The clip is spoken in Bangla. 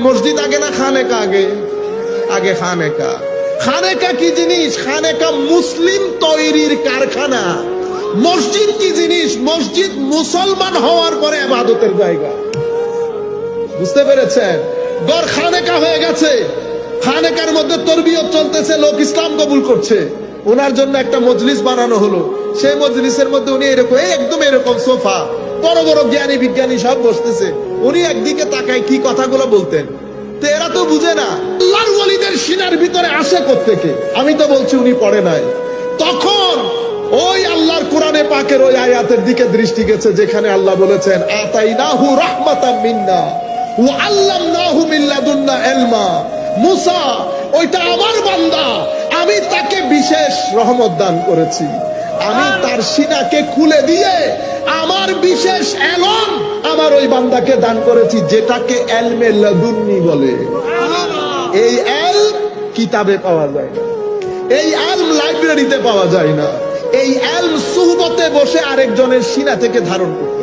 মসজিদ আগে না খানেকা আগে? আগে খানেকা। খানেকা কি জিনিস? খানেকা মুসলিম তৈরির কারখানা। মসজিদ কি জিনিস? মসজিদ মুসলমান হওয়ার পরে আবাদতের জায়গা। বুঝতে পেরেছেন? গড় খানেকা হয়ে গেছে। খানেকার মধ্যে তরবিয়ত চলতেছে, লোক ইসলাম কবুল করছে। ওনার জন্য একটা মজলিস বানানো হলো। সেই মজলিসের মধ্যে উনি এরকম একদম এরকম সোফা। বড় বড় জ্ঞানী বিজ্ঞানী সব বসতেছে। উনি একদিকে তাকায় কি কথাগুলো বলতেন। তো এরা তো বুঝে না আল্লাহর ওয়ালিদের সিনার ভিতরে আসে কোত্থেকে? আমি তো বলছি উনি পড়ে নাই। তখন ওই আল্লাহর কোরআনে পাকের ওই আয়াতের দিকে দৃষ্টি গেছে যেখানে আল্লাহ বলেছেন আতাইনাহু রাহমাতাম মিন্না ওয়া আল্লামনাহু মিন লাদুন্না ইলমা। মুসা ওইটা আমার বান্দা আমি তাকে বিশেষ রহমত দান করেছি। আমি তার সিনাকে খুলে দিয়ে আমার বিশেষ এলম আমার ওই বান্দাকে দান করেছি, যেটাকে এলমে লগুন্নি বলে। এই এল কিতাবে পাওয়া যায় না। এই এলম লাইব্রেরিতে পাওয়া যায় না। এই এলম সুহবতে বসে আরেকজনের সিনা থেকে ধারণ করতে।